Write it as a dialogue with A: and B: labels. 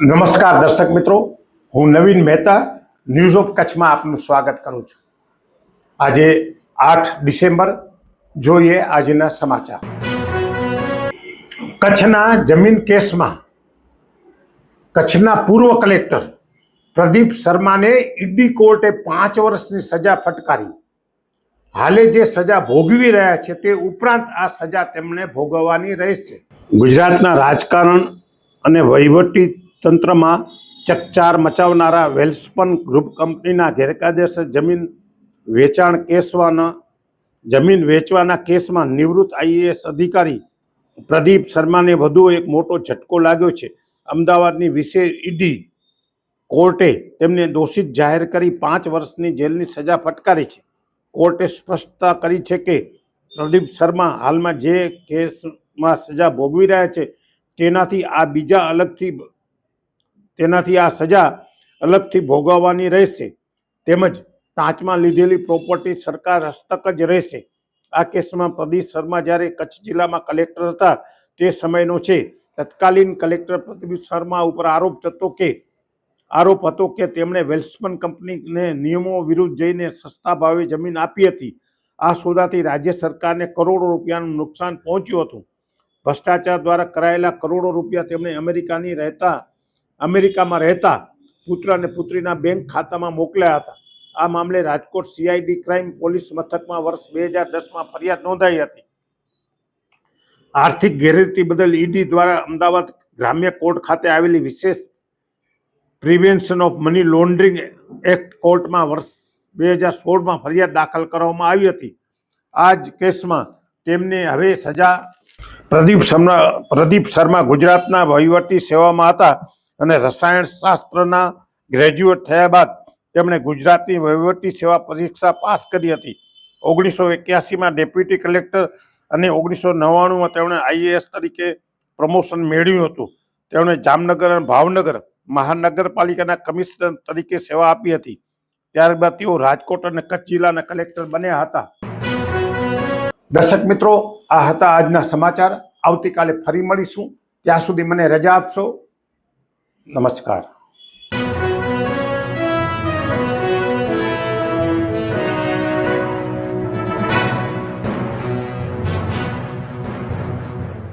A: નમસ્કાર દર્શક મિત્રો, હું નવીન મહેતા ન્યૂઝ ઓફ કચ્છમાં આપનું સ્વાગત કરું છું. આજે આઠ ડિસેમ્બર, જોઈએ આજના સમાચાર. કચ્છના જમીન કેસમાં કચ્છના પૂર્વ કલેક્ટર પ્રદીપ શર્માને ઈડી કોર્ટે પાંચ વર્ષની સજા ફટકારી. હાલે જે સજા ભોગવી રહ્યા છે તે ઉપરાંત આ સજા તેમણે ભોગવવાની રહેશે. ગુજરાતના રાજકારણ અને વહીવટી તંત્રમાં ચકચાર મચાવનારા વેલ્સપન ગ્રુપ કંપનીના ગેરકાયદેસર જમીન વેચાણ કેસવાના જમીન વેચવાના કેસમાં નિવૃત્ત આઈએએસ અધિકારી પ્રદીપ શર્માને વધુ એક મોટો ઝટકો લાગ્યો છે. અમદાવાદની વિશેષ ઈડી કોર્ટે તેમને દોષિત જાહેર કરી પાંચ વર્ષની જેલની સજા ફટકારી છે. કોર્ટે સ્પષ્ટતા કરી છે કે પ્રદીપ શર્મા હાલમાં જે કેસમાં સજા ભોગવી રહ્યા છે તેનાથી આ બીજા અલગથી તેનાથી આ સજા અલગથી ભોગવવાની રહેશે. તેમજ ટાંચમાં લીધેલી પ્રોપર્ટી સરકાર હસ્તક જ રહેશે. આ કેસમાં પ્રદીપ શર્મા જ્યારે કચ્છ જિલ્લામાં કલેક્ટર હતા, તે સમયનો છે. તત્કાલીન કલેક્ટર પ્રદીપ શર્મા ઉપર આરોપ થતો કે, આરોપ હતો કે તેમણે વેલ્સમન કંપનીને નિયમો વિરુદ્ધ જઈને સસ્તા ભાવે જમીન આપી હતી. આ સોદાથી રાજ્ય સરકારને કરોડો રૂપિયાનું નુકસાન પહોંચ્યું હતું. ભ્રષ્ટાચાર દ્વારા કરાયેલા કરોડો રૂપિયા તેમણે અમેરિકાની રહેતા અમેરિકામાં રહેતા પુત્ર અને પુત્રીના બેંક ખાતામાં મોકલ્યા હતા. આ મામલે રાજકોટ સીઆઈડી ક્રાઇમ પોલીસ મથકમાં વર્ષ બે હજાર દસમાં ફરિયાદ નોંધાઈ હતી. આર્થિક ગેરરીતિ બદલ ઈડી દ્વારા અમદાવાદ ગ્રામ્ય કોર્ટ ખાતે આવેલી વિશેષ prevention of money laundering act કોર્ટમાં વર્ષ બે હજાર સોળમાં ફરિયાદ દાખલ કરવામાં આવી હતી. આ જ કેસમાં તેમને હવે સજા પ્રદીપ શર્મા પ્રદીપ શર્મા ગુજરાતના વહીવટી સેવામાં હતા. અને રસાયણ શાસ્ત્રના ગ્રેજ્યુએટ થયા બાદ તેમણે ગુજરાતની વહીવટી સેવા પરીક્ષા પાસ કરી હતી. ઓગણીસો એક્યાસીમાં ડેપ્યુટી કલેક્ટર અને ઓગણીસો નવ્વાણુંમાં તેમણે આઈએએસ તરીકે પ્રમોશન મેળવ્યું હતું. તેમણે જામનગર અને ભાવનગર મહાનગરપાલિકાના કમિશનર તરીકે સેવા આપી હતી. ત્યારબાદ તેઓ રાજકોટ અને કચ્છ જિલ્લાના કલેક્ટર બન્યા હતા. દર્શક મિત્રો, આ હતા આજના સમાચાર. આવતીકાલે ફરી મળીશું. ત્યાં સુધી મને રજા આપશો. નમસ્કાર.